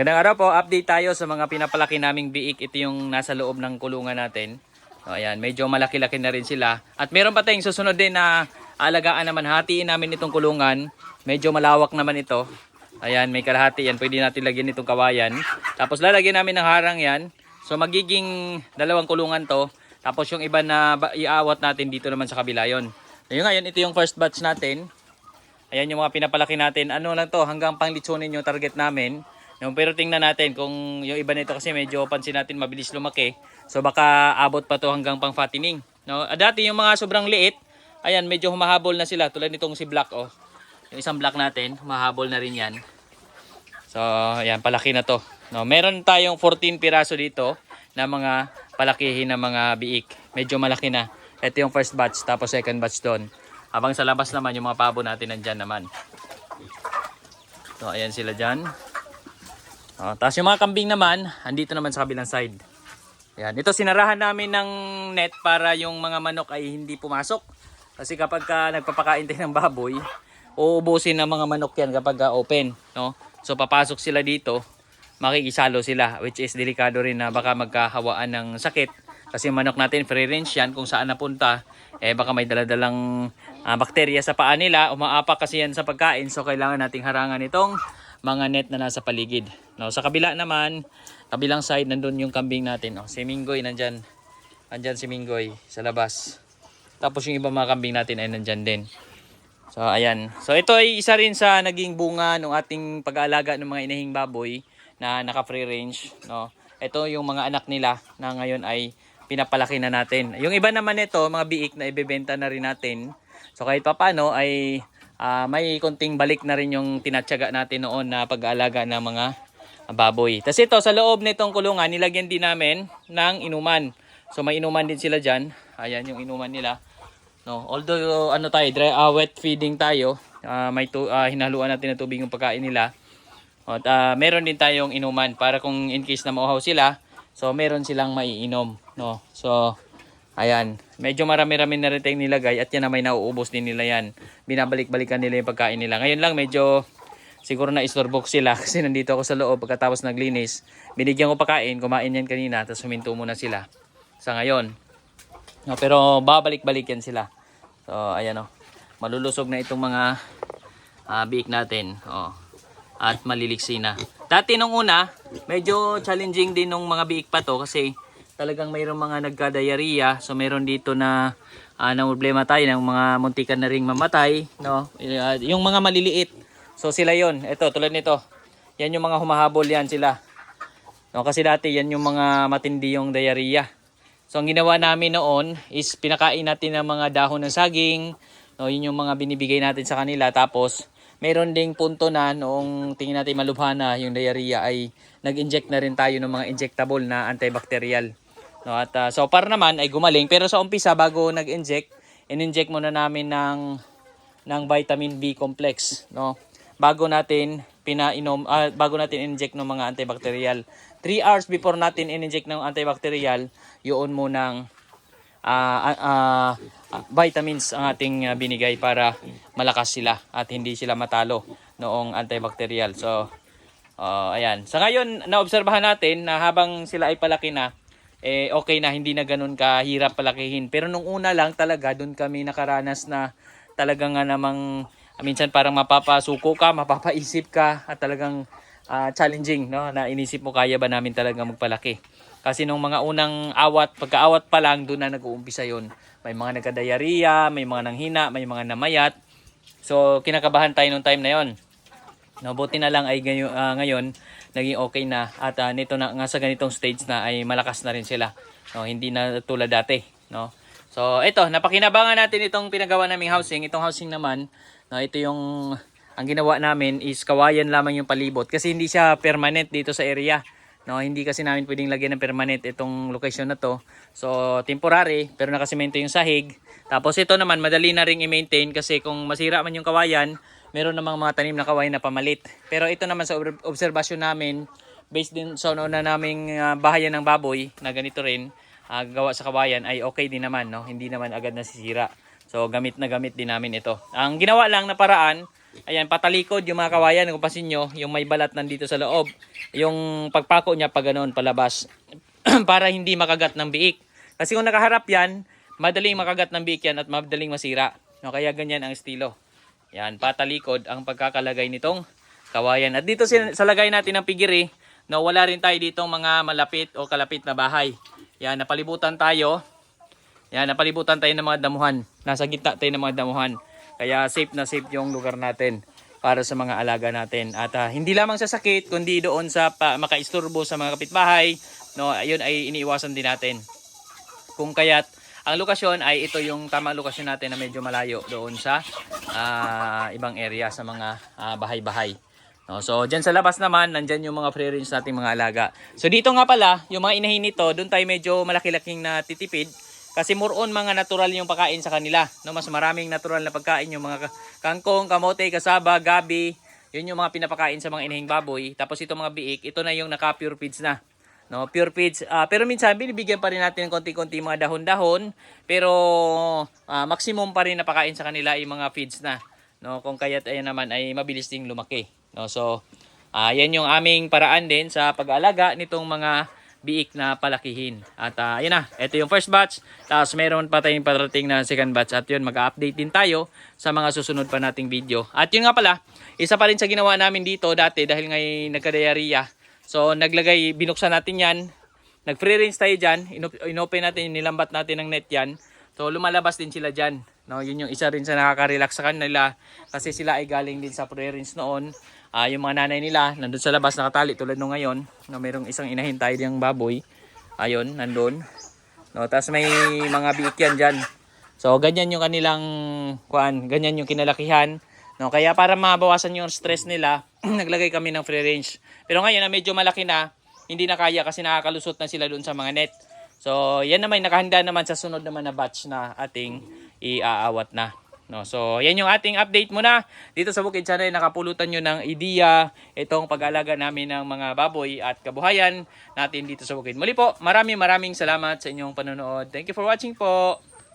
Magandang araw po, update tayo sa mga pinapalaki naming biik. Ito yung nasa loob ng kulungan natin. So, ayan, medyo malaki-laki na rin sila. At meron pa tayong susunod din na alagaan naman. Hatiin namin itong kulungan. Medyo malawak naman ito. Ayan, may kalahati yan. Pwede natin lagyan itong kawayan. Tapos lalagyan namin ng harang yan. So magiging dalawang kulungan to. Tapos yung iba na iaawat natin dito naman sa kabila yon. So, yun ngayon, ito yung first batch natin. Ayan yung mga pinapalaki natin. Ano lang to, hanggang panglitsunin yung target namin. Yung, pero tingnan natin kung yung iba nito kasi medyo pansin natin mabilis lumaki. So baka abot pa to hanggang pang fattening. No? Ah, Dati yung mga sobrang liit, ayan medyo humahabol na sila. Tulad nitong si Black oh. Yung isang black natin, humahabol na rin yan. So ayan, palaki na to. No, meron tayong 14 piraso dito na mga palakihin na mga biik. Medyo malaki na. Ito yung first batch, tapos second batch doon. Habang sa labas naman, yung mga pabo natin nandyan naman. So, ayan sila dyan. Oh, tapos yung mga kambing naman, andito naman sa kabilang side. Ayan. Ito sinarahan namin ng net para yung mga manok ay hindi pumasok. Kasi kapag ka nagpapakain tayo ng baboy, uubusin ng mga manok yan kapag ka open. No? So papasok sila dito, makikisalo sila. Which is delikado rin na baka magkahawaan ng sakit. Kasi manok natin, free range yan. Kung saan napunta, eh baka may daladalang ah, bakterya sa paa nila. Umaapak kasi yan sa pagkain. So kailangan nating harangan itong mga net na nasa paligid. No, sa kabila naman, kabilang side nandun yung kambing natin. Oh, si Minggoy nandyan. Nandyan si Minggoy sa labas. Tapos yung ibang mga kambing natin ay nandyan din. So ayan. So ito ay isa rin sa naging bunga ng ating pag-aalaga ng mga inahing baboy na naka free range, no. Ito yung mga anak nila na ngayon ay pinapalaki na natin. Yung iba naman nito, mga biik na ibebenta na rin natin. So kahit papano ay ah, may konting balik na rin yung tinatyaga natin noon na pag-aalaga ng mga baboy. Tapos ito sa loob nitong kulungan, nilagyan din namin ng inuman. So may inuman din sila diyan. Ayan yung inuman nila. No, although ano tayo, dry, ah, wet feeding tayo, ah, may tu- ah, hinaluan natin ng tubig yung pagkain nila. At ah, meron din tayong inuman para kung in case na mauhaw sila, so meron silang maiinom, no. So ayan, medyo marami-rami na rin tayong nilagay at yan na may nauubos din nila yan. Binabalik-balikan nila yung pagkain nila. Ngayon lang medyo siguro na istorbok sila kasi nandito ako sa loob pagkatapos naglinis. Binigyan ko pagkain, kumain yan kanina, tapos huminto muna sila sa ngayon. No, pero babalik-balik yan sila. So, ayan o. Malulusog na itong mga ah, biik natin. Oh. At maliliksi na. Dati nung una, medyo challenging din nung mga biik pa to kasi talagang mayroong mga nagka-diarrhea. So, mayroon dito na ah, na problema tayo ng mga muntikan na ring mamatay. No? Ah, yung mga maliliit. So, sila yon Ito, tulad nito. Yan yung mga humahabol yan sila. No, kasi dati yan yung mga matindi yung diarrhea. So ang ginawa namin noon is pinakain natin ng mga dahon ng saging. No, yun yung mga binibigay natin sa kanila. Tapos meron ding punto na noong tingin natin malubha na yung diarrhea ay nag-inject na rin tayo ng mga injectable na antibacterial. No, at ah, so far naman ay gumaling. Pero sa umpisa bago nag-inject, in-inject muna namin ng ng vitamin B complex, no? Bago natin pinainom ah, bago natin inject ng mga antibacterial. 3 hours before natin in-inject ng antibacterial, yun munang ah, ah, ah, vitamins ang ating binigay para malakas sila at hindi sila matalo noong antibacterial. So, ah, ayan. Sa ngayon, naobserbahan natin na habang sila ay palaki na, eh okay na hindi na ganun kahirap palakihin. Pero nung una lang talaga doon kami nakaranas na talagang nga namang ah, minsan parang mapapasuko ka, mapapaisip ka at talagang ah, challenging no na inisip mo kaya ba namin talaga magpalaki. Kasi nung mga unang awat, pagkaawat pa lang doon na nag-uumpisa 'yon. May mga nagka-diarrhea, may mga nanghina, may mga namayat. So kinakabahan tayo nung time na 'yon. No, buti na lang ay ngayon, ah, ngayon naging okay na at ah, nito na nga sa ganitong stage na ay malakas na rin sila. No, hindi na tulad dati, no. So, ito, napakinabangan natin itong pinagawa naming housing. Itong housing naman, no, ito yung ang ginawa namin is kawayan lamang yung palibot kasi hindi siya permanent dito sa area. No, hindi kasi namin pwedeng lagyan ng permanent itong location na to. So, temporary, pero nakasemento yung sahig. Tapos ito naman, madali na ring i-maintain kasi kung masira man yung kawayan, meron namang mga tanim na kawayan na pamalit. Pero ito naman sa ob- obserbasyon namin, based din sa una naming ah, bahayan ng baboy na ganito rin, ah, gawa sa kawayan ay okay din naman, no? Hindi naman agad nasisira. So gamit na gamit din namin ito. Ang ginawa lang na paraan, Ayan, patalikod yung mga kawayan. Kung pasin nyo, yung may balat nandito sa loob. Yung pagpako niya pa ganun, palabas. para hindi makagat ng biik. Kasi kung nakaharap yan, madaling makagat ng biik yan at madaling masira. No, kaya ganyan ang estilo. Yan, patalikod ang pagkakalagay nitong kawayan. At dito sa lagay natin ng pigiri, no, wala rin tayo ditong mga malapit o kalapit na bahay. Yan, napalibutan tayo. Yan, napalibutan tayo ng mga damuhan. Nasa gitna tayo ng mga damuhan. Kaya safe na safe yung lugar natin para sa mga alaga natin. At ah, hindi lamang sa sakit, kundi doon sa pa, makaisturbo sa mga kapitbahay, no, ayun ay iniiwasan din natin. Kung kaya't ang lokasyon ay ito yung tamang lokasyon natin na medyo malayo doon sa ah, ibang area sa mga ah, bahay-bahay. No, so diyan sa labas naman, nandyan yung mga free range nating mga alaga. So dito nga pala, yung mga inahin nito, doon tayo medyo malaki-laking na titipid. Kasi more on mga natural yung pagkain sa kanila. No, mas maraming natural na pagkain yung mga ka- kangkong, kamote, kasaba, gabi. Yun yung mga pinapakain sa mga inahing baboy. Tapos itong mga biik, ito na yung naka-pure feeds na. No, pure feeds. Ah, pero minsan binibigyan pa rin natin ng konti-konti mga dahon-dahon, pero ah, maximum pa rin na pakain sa kanila ay mga feeds na. No, kung kaya't ayan naman ay mabilis ding lumaki. No, so ah, yan yung aming paraan din sa pag-aalaga nitong mga biik na palakihin. At ah, ayun na, ito yung first batch. Tapos meron pa tayong parating na second batch. At yun, mag-update din tayo sa mga susunod pa nating video. At yun nga pala, isa pa rin sa ginawa namin dito dati dahil ngay nagka-diarrhea. So naglagay, binuksan natin yan. Nag-free range tayo dyan. Inop- inopen natin, nilambat natin ng net yan. So lumalabas din sila dyan. No, yun yung isa rin sa nakaka-relax sa kanila kasi sila ay galing din sa free range noon. Ah, yung mga nanay nila nandun sa labas nakatali tulad nung ngayon. No, mayroong isang inahin tayo diyang baboy. Ayun, nandun. No, tapos may mga biik yan dyan. So ganyan yung kanilang kuan, ganyan yung kinalakihan. No, kaya para mabawasan yung stress nila, naglagay kami ng free range. Pero ngayon na medyo malaki na, hindi na kaya kasi nakakalusot na sila doon sa mga net. So, yan naman nakahanda naman sa sunod naman na batch na ating iaawat na. No, so, yan yung ating update muna. Dito sa Bukid Channel, nakapulutan nyo ng idea itong pag-alaga namin ng mga baboy at kabuhayan natin dito sa Bukid. Muli po, maraming maraming salamat sa inyong panonood. Thank you for watching po.